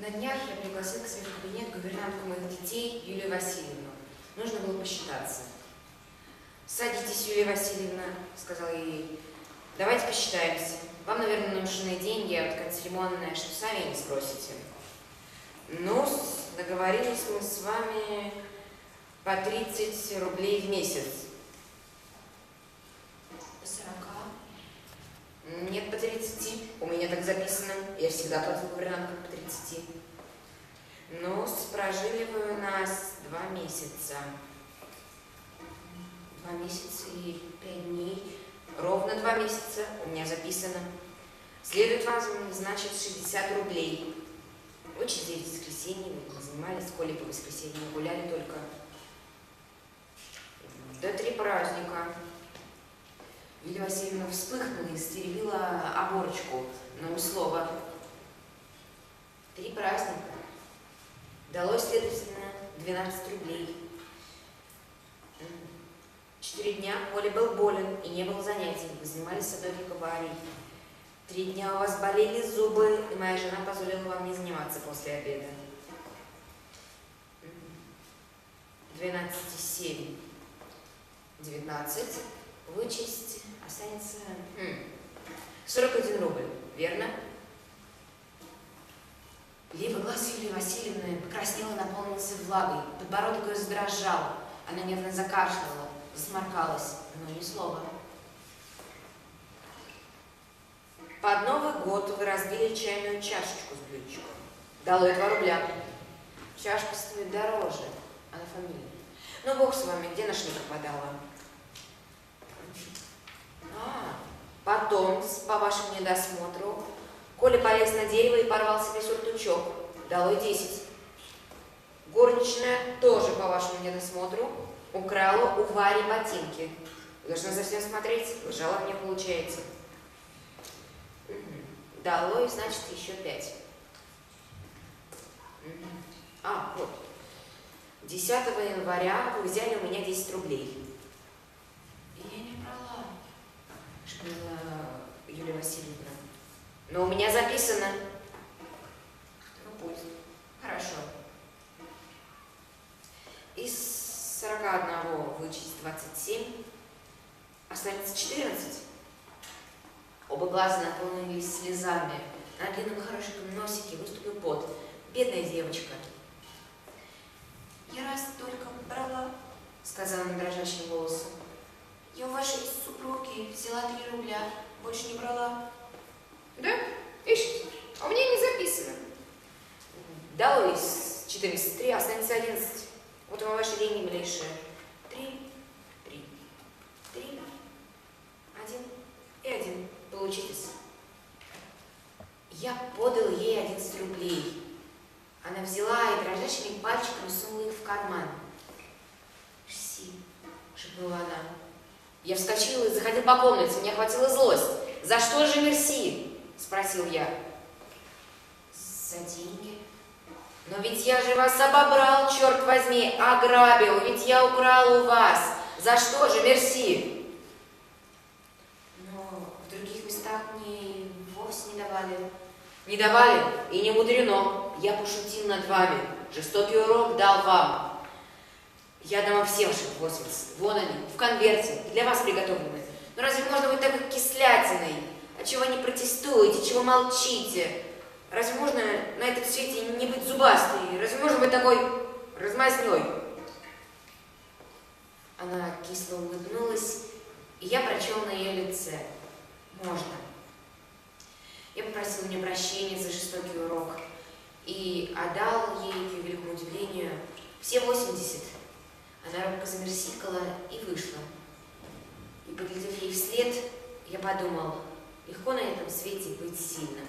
На днях я пригласил к себе в кабинет гувернантку моих детей Юлию Васильевну. Нужно было посчитаться. «Садитесь, Юлия Васильевна», — сказала я ей. «Давайте посчитаемся. Вам, наверное, нужны деньги, а вот такая церемонная, что сами не спросите». Ну, договорились мы с вами по 30 рублей в месяц. По сорока. Нет, по 30. У меня так записано. Я всегда платил гувернанткам по 30. Ну, прожили вы у нас два месяца. Два месяца и пять дней. Ровно два месяца. У меня записано. Следует вам, значит, 60 рублей. Вы четыре воскресенья вы не занимались, Колей по воскресеньям гуляли только. До три праздника. Юлия Васильевна вспыхнула оборочку, но ни слова. Три праздника. Далось, следовательно, 12 рублей. Четыре дня Коля был болен и не было занятий. Вы занимались с одной только Варей. Три дня у вас болели зубы, и моя жена позволила вам не заниматься после обеда. М. 12 и 7. 19. Вычесть останется м, 41 рубль, верно? Левый глаз Юлии Васильевны покраснел наполнился влагой. Подбородок ее задрожал. Она нервно закашляла, засморкалась, но ни слова. Под Новый год вы разбили чайную чашечку с блюдечком. Дало 2 рубля. Чашка стоит дороже, а на фамилии. Ну, бог с вами, где наш не пропадала? А, потом, по вашему недосмотру, Коля полез на дерево и порвал себе сюртучок. Дало 10. Горничная тоже, по вашему недосмотру, украла у Вари ботинки. Вы должны за всем смотреть, лжала мне получается. Дало, и значит, еще 5. А, вот. 10 января вы взяли у меня 10 рублей. Я не брала. шепнула Юлия Васильевна. Но у меня записано. Ну пусть. Хорошо. Из 41 вычесть 27. Останется 14. Оба глаза наполнились слезами. На длинном хорошеньком носике выступил пот. Бедная девочка, Я раз только брала. сказала она дрожащим голосом. Я у вашей супруги взяла три рубля. Больше не брала. Да? Ишь, а у меня не записано. Дало из 14, останется 11. Вот вам ваши деньги, милейшие. Три, три, три, один и один. Получитесь. Я подал ей 11 рублей. Она взяла и дрожащими пальчиками сунула их в карман. «Шси», — шепнула она. Я вскочила и заходил по комнате. Меня охватила злость. «За что же мерси?» — спросил я. «За деньги». «Но ведь я же вас обобрал, черт возьми, ограбил, ведь я украл у вас. За что же мерси?» «Но в других местах мне вовсе не давали». «Не давали? И не мудрено. Я пошутил над вами. Жестокий урок дал вам. Я дам вам все ваши 80. Вон они, в конверте, для вас приготовлены. Но разве можно быть такой кислятиной? А чего не протестуете, чего молчите? Разве можно на этом свете не быть зубастой? Разве можно быть такой размазней? Она кисло улыбнулась, и я прочел на ее лице. Можно. Я попросил у нее прощения за жестокий урок и отдал ей, к великому удивлению, все 80. Она робко замерсикала и вышла. И, поглядев ей вслед, я подумал, легко на этом свете быть сильным.